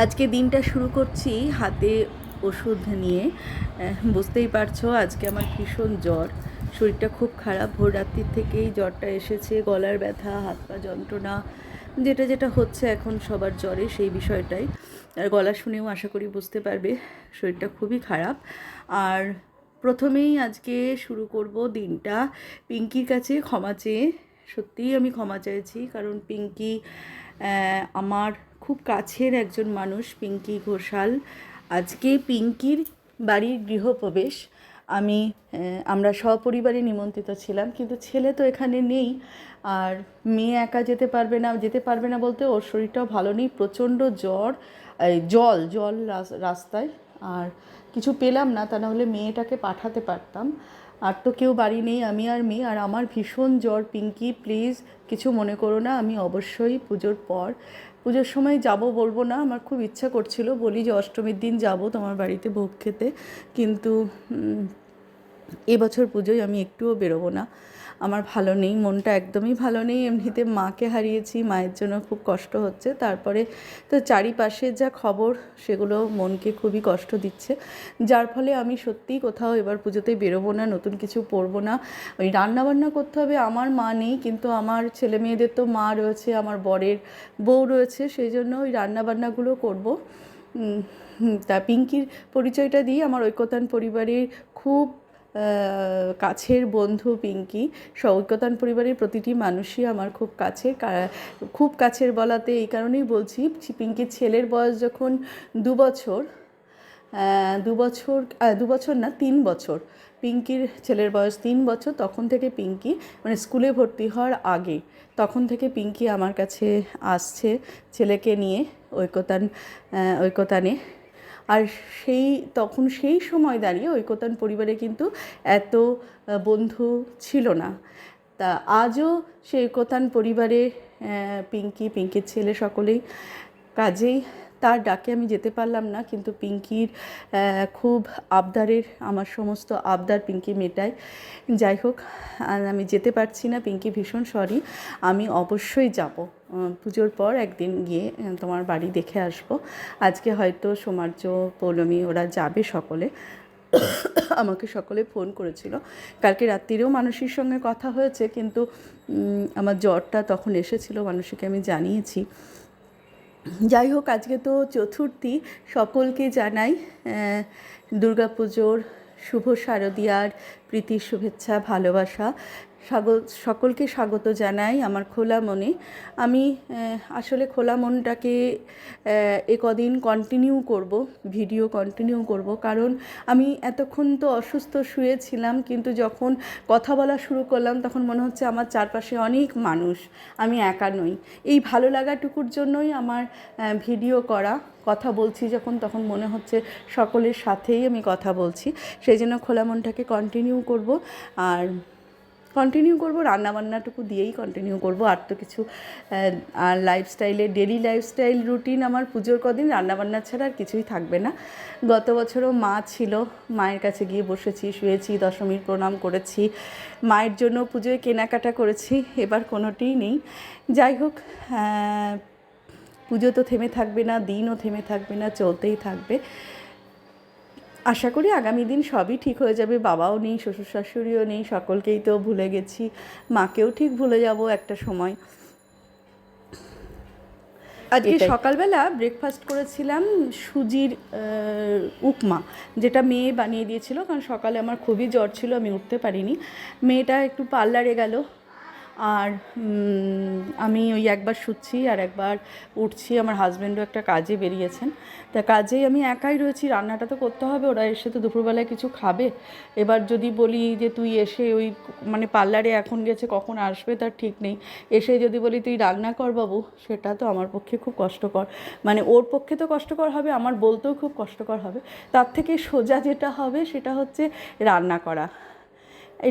আজকে দিনটা শুরু করছি হাতে ওষুধ নিয়ে। বুঝতেই পারছ, আজকে আমার ভীষণ জ্বর। শরীরটা খুব খারাপ, ভোর রাত্রির থেকেই জ্বরটা এসেছে, গলার ব্যথা, হাত পা যন্ত্রণা, যেটা যেটা হচ্ছে এখন সবার জ্বরে সেই বিষয়টাই। আর গলা শুনেও আশা করি বুঝতে পারবে, শরীরটা খুবই খারাপ। আর প্রথমেই আজকে শুরু করব দিনটা পিঙ্কির কাছে ক্ষমা চেয়ে। সত্যিই আমি ক্ষমা চাইছি কারণ পিঙ্কি আমার খুব কাছের একজন মানুষ, পিঙ্কি ঘোষাল। আজকে পিঙ্কির বাড়ির গৃহপ্রবেশ। আমি আমরা সপরিবারে নিমন্ত্রিত ছিলাম, কিন্তু ছেলে তো এখানে নেই। আর মেয়ে একা যেতে পারবে না, যেতে পারবে না বলতে ওর শরীরটাও ভালো নেই, প্রচণ্ড জ্বর জল জল রাস্তায়। আর কিছু পেলাম না, তা নাহলে মেয়েটাকে পাঠাতে পারতাম। আর তো কেউ বাড়ি নেই, আমি আর মেয়ে। আর আমার ভীষণ জ্বর, পিঙ্কি, প্লিজ কিছু মনে করো না, আমি অবশ্যই পুজোর পর পুজোর সময় যাব বলব না, আমার খুব ইচ্ছা করছিল। বলি যে অষ্টমীর দিন যাব তোমার বাড়িতে ভোগ খেতে। কিন্তু এবছর পুজোয় আমি একটুও বেরোবো না। আমার ভালো নেই, মনটা একদমই ভালো নেই। এমনিতে মাকে হারিয়েছি, মায়ের জন্য খুব কষ্ট হচ্ছে। তারপরে তো চারিপাশে যা খবর, সেগুলো মনকে খুবই কষ্ট দিচ্ছে। যার ফলে আমি সত্যিই কোথাও এবার পুজোতে বেরোবো না, নতুন কিছু পরবো না। ওই রান্নাবান্না করতে হবে, আমার মা নেই, কিন্তু আমার ছেলে মেয়েদের তো মা রয়েছে, আমার বরের বউ রয়েছে, সেই জন্য ওই রান্নাবান্নাগুলো করব। তা পিঙ্কির পরিচয়টা দিই। আমার ঐক্যতান পরিবারের খুব কাছের বন্ধু পিঙ্কি ঐক্যতান পরিবারের প্রতিটি মানুষই আমার খুব কাছে। খুব কাছের বলাতে এই কারণেই বলছি পিঙ্কির ছেলের বয়স যখন দু বছর দু বছর দু বছর না তিন বছর পিঙ্কির ছেলের বয়স তিন বছর তখন থেকে পিঙ্কি মানে স্কুলে ভর্তি হওয়ার আগে তখন থেকে পিঙ্কি আমার কাছে আসছে ছেলেকে নিয়ে ঐক্যতান আহ, ঐক্যতানে আর সেই, তখন সেই সময় দাঁড়িয়ে ঐক্যতান পরিবারে কিন্তু এত বন্ধু ছিল না। তা আজও সেই ঐক্যতান পরিবারে পিঙ্কি, পিঙ্কির ছেলে সকলেই কাজেই, তার ডাকে আমি যেতে পারলাম না, কিন্তু পিঙ্কির খুব আবদারের, আমার সমস্ত আবদার পিঙ্কি মেটায়। যাই হোক আমি যেতে পারছি না, পিঙ্কি ভীষণ সরি আমি অবশ্যই যাব। পুজোর পর একদিন গিয়ে তোমার বাড়ি দেখে আসব। আজকে হয়তো সৌমার্য, পৌলমী ওরা যাবে সকলে। আমাকে সকলে ফোন করেছিল। কালকে রাত্রিরেও মানুষের সঙ্গে কথা হয়েছে, কিন্তু আমার জ্বরটা তখন এসেছিল মানুষকে আমি জানিয়েছি। যাই হোক, আজকে তো চতুর্থী, সকলকে জানাই দুর্গাপুজোর শুভ শারদীয়ার প্রীতির শুভেচ্ছা, ভালোবাসা। স্বাগত, সকলকে স্বাগত জানাই আমার খোলা মনে। আমি আসলে খোলা মনটাকে এ কদিন কন্টিনিউ করব ভিডিও কন্টিনিউ করব। কারণ আমি এতক্ষণ তো অসুস্থ শুয়েছিলাম, কিন্তু যখন কথা বলা শুরু করলাম, তখন মনে হচ্ছে আমার চারপাশে অনেক মানুষ, আমি একা নই। এই ভালো লাগাটুকুর জন্যই আমার ভিডিও করা, কথা বলছি যখন, তখন মনে হচ্ছে সকলের সাথেই আমি কথা বলছি। সেই জন্য খোলা মনটাকে কন্টিনিউ করব। আর কন্টিনিউ করব, রান্নাবান্নাটুকু দিয়েই কন্টিনিউ করব। আর তো কিছু আর লাইফস্টাইলে ডেলি লাইফস্টাইল রুটিন আমার পুজোর কদিন রান্নাবান্না ছাড়া আর কিছুই থাকবে না। গত বছরও মা ছিল, মায়ের কাছে গিয়ে বসেছি, শুয়েছি, দশমীর প্রণাম করেছি। মায়ের জন্য পুজোয় কেনাকাটা করেছি, এবার কোনোটিই নেই। যাই হোক পুজো তো থেমে থাকবে না, দিনও থেমে থাকবে না, চলতেই থাকবে। আশা করি আগামী দিন সবই ঠিক হয়ে যাবে। বাবাও নেই শ্বশুর শাশুড়িও নেই সকলকেই তো ভুলে গেছি। মাকেও ঠিক ভুলে যাব একটা সময়। আজকে সকালবেলা ব্রেকফাস্ট করেছিলাম সুজির উপমা যেটা মেয়ে বানিয়ে দিয়েছিল। কারণ সকালে আমার খুবই জ্বর ছিল আমি উঠতে পারিনি। মেয়েটা একটু পার্লারে গেল। আর আমি ওই একবার শুচ্ছি আর একবার উঠছি। আমার হাজব্যান্ডও একটা কাজে বেরিয়েছেন। তা কাজেই আমি একাই রয়েছি, রান্নাটা তো করতে হবে, ওরা এসে তো দুপুরবেলায় কিছু খাবে। এবার যদি বলি যে তুই এসে ওই মানে পার্লারে এখন গেছে, কখন আসবে তার ঠিক নেই। এসে যদি বলি তুই রান্না কর বাবু, সেটা তো আমার পক্ষে খুব কষ্টকর। মানে ওর পক্ষে তো কষ্টকর হবে, আমার বলতেও খুব কষ্টকর হবে। তার থেকে সোজা যেটা হবে, সেটা হচ্ছে রান্না করা।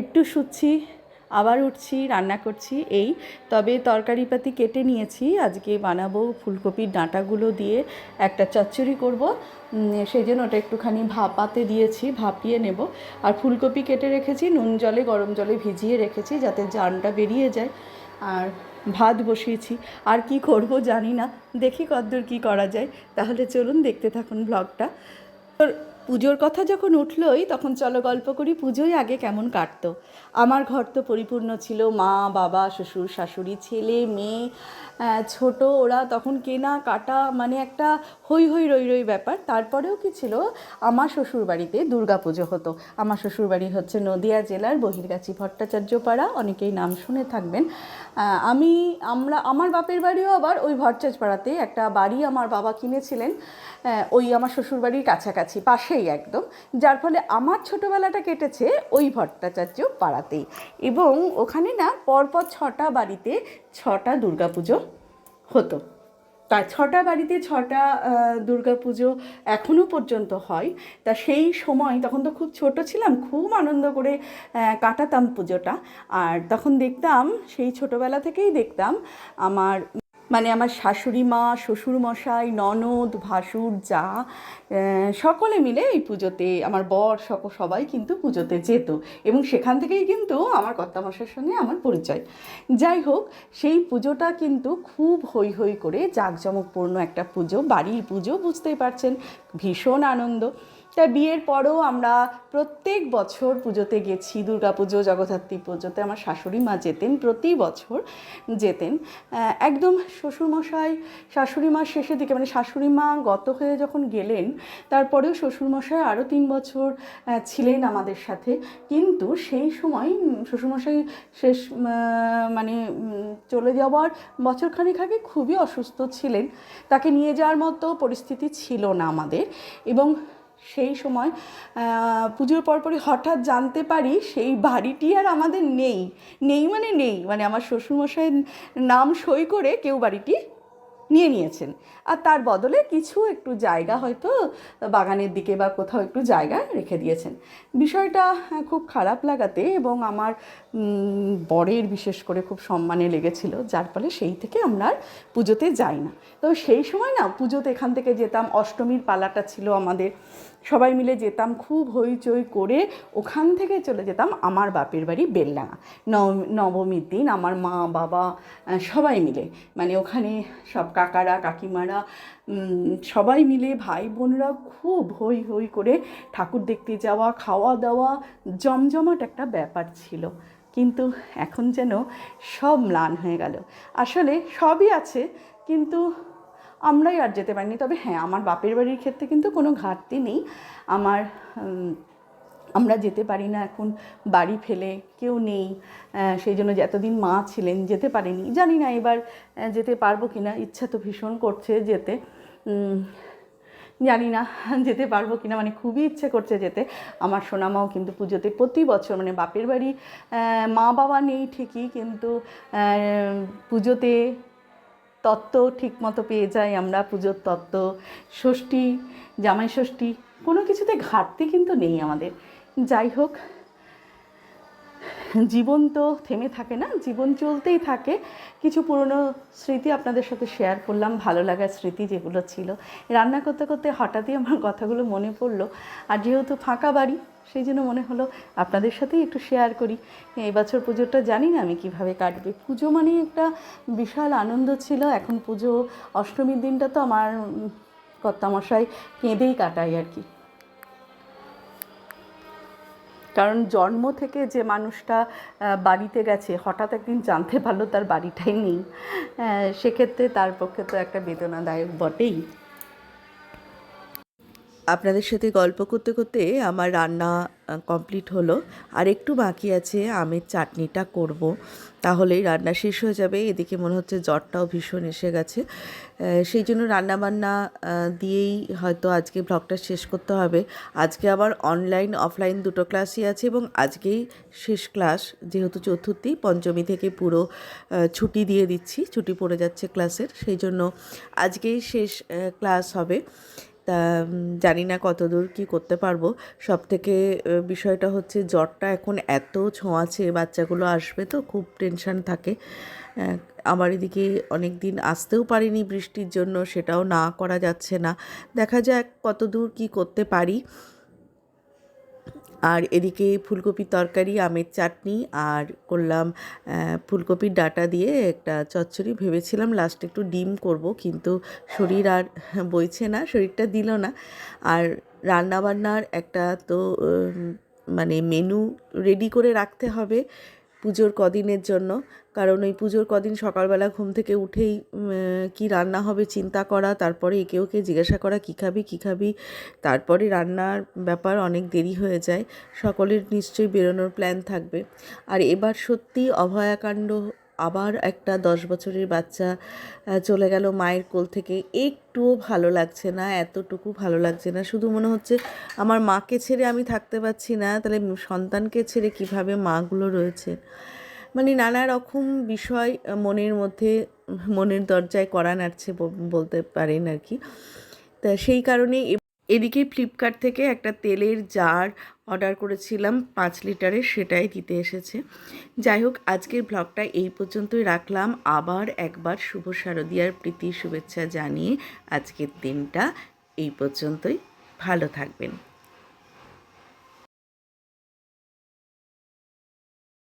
একটু শুচ্ছি আবার উঠছি, রান্না করছি, এই। তবে তরকারিপাতি কেটে নিয়েছি। আজকে বানাবো ফুলকপির ডাঁটাগুলো দিয়ে একটা চচ্চড়ি করব। সেই জন্য ওটা একটুখানি ভাপাতে দিয়েছি, ভাপিয়ে নেব। আর ফুলকপি কেটে রেখেছি, নুন জলে, গরম জলে ভিজিয়ে রেখেছি যাতে জানটা বেরিয়ে যায়। আর ভাত বসিয়েছি। আর কি করব জানি না। দেখি কতদূর কি করা যায়। তাহলে চলুন দেখতে থাকুন ব্লগটা। পুজোর কথা যখন উঠলই, তখন চলো গল্প করি, পুজোই আগে কেমন কাটতো। আমার ঘর তো পরিপূর্ণ ছিল মা, বাবা, শ্বশুর, শাশুড়ি, ছেলে, মেয়ে ছোট, ওরা তখন কেনা, কাটা মানে একটা হই হই রই রই ব্যাপার। তারপরেও কি ছিল? আমার শ্বশুর বাড়িতে দুর্গা পুজো হতো। আমার শ্বশুর বাড়ি হচ্ছে নদিয়া জেলার বহিরগাছি ভট্টাচার্য পাড়া অনেকেই নাম শুনে থাকবেন। আমি, আমরা, আমার বাপের বাড়িও আবার ওই ভট্টাচ পাড়াতে একটা বাড়ি আমার বাবা কিনেছিলেন ওই আমার শ্বশুর বাড়ির কাছাকাছি, পাশেই একদম। যার ফলে আমার ছোটোবেলাটা কেটেছে ওই ভট্টাচার্য পাড়াতেই এবং ওখানে না পরপর ছটা বাড়িতে ছটা দুর্গাপুজো হতো। তা ছটা বাড়িতে ছটা দুর্গা পুজো এখনও পর্যন্ত হয়। তা সেই সময়, তখন তো খুব ছোট ছিলাম, খুব আনন্দ করে কাটাতাম পুজোটা। আর তখন দেখতাম, সেই ছোটোবেলা থেকেই দেখতাম, আমার মানে আমার শাশুড়ি মা, শ্বশুর মশাই, ননদ, ভাসুর, যা সকলে মিলে এই পুজোতে, আমার বর সক, সবাই কিন্তু পুজোতে যেত। এবং সেখান থেকেই কিন্তু আমার কর্তামশাইয়ের সঙ্গে আমার পরিচয়। যাই হোক, সেই পুজোটা কিন্তু খুব হৈ হৈ করে জাঁকজমকপূর্ণ একটা পুজো, বাড়ির পুজো, বুঝতেই পারছেন, ভীষণ আনন্দ। তা বিয়ের পরও আমরা প্রত্যেক বছর পুজোতে গেছি দুর্গা পুজো জগদ্ধাত্রী পুজোতে, আমার শাশুড়ি মা যেতেন, প্রতি বছর যেতেন। একদম শ্বশুরমশাই শাশুড়ি মার শেষের দিকে মানে শাশুড়ি মা গত হয়ে যখন গেলেন, তারপরেও শ্বশুরমশাই আরও তিন বছর ছিলেন আমাদের সাথে। কিন্তু সেই সময় শ্বশুরমশাই শেষ মানে চলে যাওয়ার বছরখানেক আগে খুবই অসুস্থ ছিলেন। তাকে নিয়ে যাওয়ার মতো পরিস্থিতি ছিল না আমাদের। এবং সেই সময় পুজোর পরপরই হঠাৎ জানতে পারি সেই বাড়িটি আর আমাদের নেই। নেই মানে নেই মানে আমার শ্বশুরমশাইয়ের নাম সই করে কেউ বাড়িটি নিয়ে নিয়েছেন। আর তার বদলে কিছু একটু জায়গা হয়তো বাগানের দিকে বা কোথাও একটু জায়গা রেখে দিয়েছেন। বিষয়টা খুব খারাপ লাগাতে এবং আমার বরের বিশেষ করে খুব সম্মানে লেগেছিল, যার ফলে সেই থেকে আমরা আর পুজোতে যাই না। তো সেই সময় না পুজোতে এখান থেকে যেতাম, অষ্টমীর পালাটা ছিল আমাদের। সবাই মিলে যেতাম খুব হইচই করে ওখান থেকে চলে যেতাম আমার বাপের বাড়ি বেলডাঙা। নব- নবমীর দিন আমার মা, বাবা সবাই মিলে। মানে ওখানে সব কাকারা, কাকিমারা সবাই মিলে ভাই বোনরা খুব হই হই করে ঠাকুর দেখতে যাওয়া, খাওয়া দাওয়া, জমজমাট একটা ব্যাপার ছিল। কিন্তু এখন যেন সব ম্লান হয়ে গেল। আসলে সবই আছে, কিন্তু আমরাই আর যেতে পারিনি। তবে হ্যাঁ আমার বাপের বাড়ির ক্ষেত্রে কিন্তু কোনো ঘাটতি নেই। আমার আমরা যেতে পারি না এখন, বাড়ি ফেলে কেউ নেই সেই জন্য এতদিন মা ছিলেন, যেতে পারিনি। জানি না এবার যেতে পারব কি না ইচ্ছা তো ভীষণ করছে যেতে। জানি না, যেতে পারব কিনা মানে খুবই ইচ্ছে করছে যেতে। আমার সোনামাও কিন্তু পুজোতে প্রতি বছর মানে বাপের বাড়ি মা বাবা নেই ঠিকই, কিন্তু পুজোতে তত্ত্ব ঠিক মতো পেয়ে যাই আমরা, পুজোর তত্ত্ব, ষষ্ঠী, জামাই ষষ্ঠী, কোনো কিছুতে ঘাটতি কিন্তু নেই আমাদের। যাই হোক জীবন তো থেমে থাকে না, জীবন চলতেই থাকে। কিছু পুরনো স্মৃতি আপনাদের সাথে শেয়ার করলাম, ভালো লাগার স্মৃতি যেগুলো ছিল। রান্না করতে করতে হঠাৎই আমার কথাগুলো মনে পড়ল। আর যেহেতু ফাঁকা বাড়ি, সেই জন্য মনে হলো আপনাদের সাথেই একটু শেয়ার করি। এবছর বছর পুজোটা জানি না আমি কীভাবে কাটবে। পুজো মানেই একটা বিশাল আনন্দ ছিল। এখন পুজো অষ্টমীর দিনটা তো আমার কর্তামশাই কেঁদেই কাটাই আর কি। কারণ জন্ম থেকে যে মানুষটা বাড়িতে গেছে, হঠাৎ একদিন জানতে পারল তার বাড়িটাই নেই। সেক্ষেত্রে তার পক্ষে তো একটা বেদনাদায়ক বটেই। আপনাদের সাথে গল্প করতে করতে আমার রান্না কমপ্লিট হলো। আর একটু বাকি আছে, আমের চাটনিটা করব। তাহলেই রান্না শেষ হয়ে যাবে। এদিকে মনে হচ্ছে জ্বরটাও ভীষণ এসে গেছে। সেই জন্য রান্নাবান্না দিয়েই হয়তো আজকে ব্লগটা শেষ করতে হবে। আজকে আবার অনলাইন অফলাইন দুটো ক্লাসই আছে এবং আজকেই শেষ ক্লাস যেহেতু চতুর্থী, পঞ্চমী থেকে পুরো ছুটি দিয়ে দিচ্ছি। ছুটি পড়ে যাচ্ছে ক্লাসের সেই জন্য আজকেই শেষ ক্লাস হবে। তা জানি না কতদূর কি করতে পারব। সব থেকে বিষয়টা হচ্ছে জ্বরটা এখন এত ছোঁয়াছে বাচ্চাগুলো আসবে তো, খুব টেনশান থাকে। আমার এদিকে অনেক দিন আসতেও পারিনি বৃষ্টির জন্য, সেটাও না করা যাচ্ছে না। দেখা যাক কতদূর কি করতে পারি। আর এদিকে ফুলকপি তরকারি, আমের চাটনি আর করলাম ফুলকপির ডাটা দিয়ে একটা চচ্চড়ি। ভেবেছিলাম লাস্টে একটু ডিম করব, কিন্তু শরীর আর বইছে না, শরীরটা দিল না। আর রান্নাবান্নার একটা তো মানে মেনু রেডি করে রাখতে হবে। পুজোর কদিনের জন্য। কারণ ওই পুজোর কদিন সকালবেলা ঘুম থেকে উঠেই কি রান্না হবে চিন্তা করা, তারপরে একে ওকে জিজ্ঞাসা করা, কী খাবি কী খাবি? তারপরে রান্নার ব্যাপার অনেক দেরি হয়ে যায়। সকলের নিশ্চয়ই বেরোনোর প্ল্যান থাকবে। আর এবার সত্যি অভয়াকাণ্ড আবার একটা দশ বছরের বাচ্চা চলে গেল মায়ের কোল থেকে। একটুও ভালো লাগছে না, এতটুকু ভালো লাগছে না। শুধু মনে হচ্ছে আমার মাকে ছেড়ে আমি থাকতে পারছি না, তাহলে সন্তানকে ছেড়ে কীভাবে মাগুলো রয়েছে? মানে নানা রকম বিষয় মনের মধ্যে, মনের দরজায় করা নাড়ছে বলতে পারেন আর কি। তা সেই কারণে এদিকে ফ্লিপকার্ট থেকে একটা তেলের জার অর্ডার করেছিলাম, পাঁচ লিটারের সেটাই দিতে এসেছে। যাই হোক, আজকের ব্লগটা এই পর্যন্তই রাখলাম। আবার একবার শুভ শারদীয়ার প্রীতি শুভেচ্ছা জানিয়ে আজকের দিনটা এই পর্যন্তই। ভালো থাকবেন।